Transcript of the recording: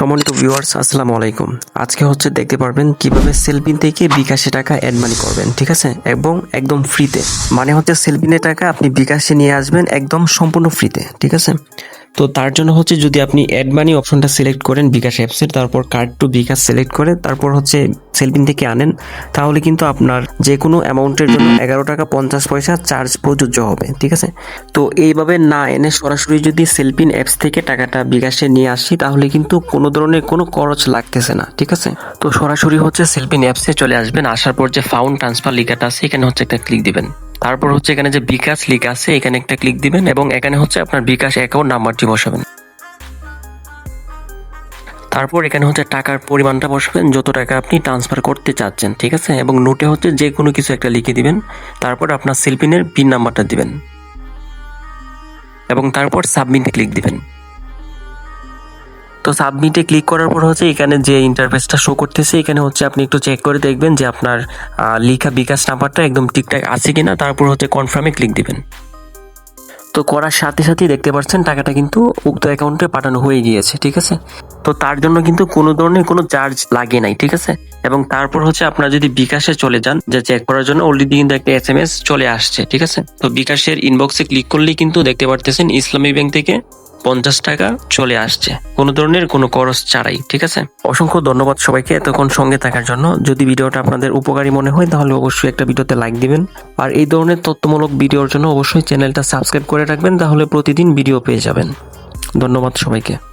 সম্মানিত ভিউয়ার্স আসসালামু আলাইকুম। আজকে হচ্ছে দেখতে পারবেন কীভাবে সেলফিন থেকে বিকাশে টাকা অ্যাড মানি করবেন, ঠিক আছে? এবং একদম ফ্রিতে মানে হচ্ছে সেলফিনের টাকা আপনি বিকাশে নিয়ে আসবেন একদম সম্পূর্ণ ফ্রিতে ঠিক আছে? তো তার জন্য হচ্ছে যদি আপনি অ্যাড মানি অপশনটা সিলেক্ট করেন বিকাশ অ্যাপসের তারপর কার্ড টু বিকাশ সিলেক্ট করে, তারপর হচ্ছে সেলফিন থেকে আনেন, তাহলে কিন্তু আপনার যে কোনো অ্যামাউন্টের জন্য এগারো টাকা পঞ্চাশ পয়সা চার্জ প্রযোজ্য হবে, ঠিক আছে? তো এইভাবে না এনে সরাসরি যদি সেলফিন অ্যাপস থেকে টাকাটা বিকাশে নিয়ে আসি, তাহলে কিন্তু কোনো ধরনের কোনো খরচ লাগতেছে না, ঠিক আছে? তো সরাসরি হচ্ছে সেলফিন অ্যাপসে চলে আসবেন, আসার পর যে ফাউন্ড ট্রান্সফার লিখাটা আছে, এখানে হচ্ছে একটা ক্লিক দিবেন। তারপর হচ্ছে এখানে যে বিকাশ লিক আছে, এখানে একটা ক্লিক দিবেন এবং এখানে হচ্ছে আপনার বিকাশ অ্যাকাউন্ট নাম্বারটি বসাবেন। তারপর এখানে হচ্ছে টাকার পরিমাণটা বসাবেন, যত টাকা আপনি ট্রান্সফার করতে চাচ্ছেন, ঠিক আছে? এবং নোটে হচ্ছে যে কোনো কিছু একটা লিখে দিবেন, তারপর আপনার সেলফিনের পিন নাম্বারটা দিবেন। এবং তারপর সাবমিটে ক্লিক দিবেন। তো সাবমিটে ক্লিক করার পর হচ্ছে এখানে যে ইন্টারফেসটা শো করতেছে, এখানে হচ্ছে আপনি একটু চেক করে দেখবেন যে আপনার লেখা বিকাশ নাম্বারটা একদম ঠিকঠাক আছে কিনা। তারপর হচ্ছে কনফার্মে ক্লিক দিবেন। তো করার সাথে সাথেই দেখতে পাচ্ছেন টাকাটা কিন্তু উক্ত অ্যাকাউন্টে পাঠানো হয়ে গিয়েছে, ঠিক আছে? তো তার জন্য কিন্তু কোনো ধরনের কোনো চার্জ লাগে নাই, ঠিক আছে? এবং তারপর হচ্ছে আপনারা যদি বিকাশে চলে যান, যে চেক করার জন্য অলরেডি কিন্তু একটা এস এম এস চলে আসছে, ঠিক আছে? তো বিকাশের ইনবক্সে ক্লিক করলেই কিন্তু দেখতে পারতেছেন ইসলামী ব্যাংক থেকে পঞ্চাশ টাকা চলে আসছে। কোনো ধরনের কোনো খরচ ছাড়াই, ঠিক আছে? অসংখ্য ধন্যবাদ সবাইকে এতক্ষণ সঙ্গে থাকার জন্য। যদি ভিডিওটা আপনাদের উপকারী মনে হয়, তাহলে অবশ্যই একটা ভিডিওতে লাইক দিবেন। আর এই ধরনের তথ্যমূলক ভিডিওর জন্য অবশ্যই চ্যানেলটা সাবস্ক্রাইব করে রাখবেন, তাহলে প্রতিদিন ভিডিও পেয়ে যাবেন। ধন্যবাদ সবাইকে।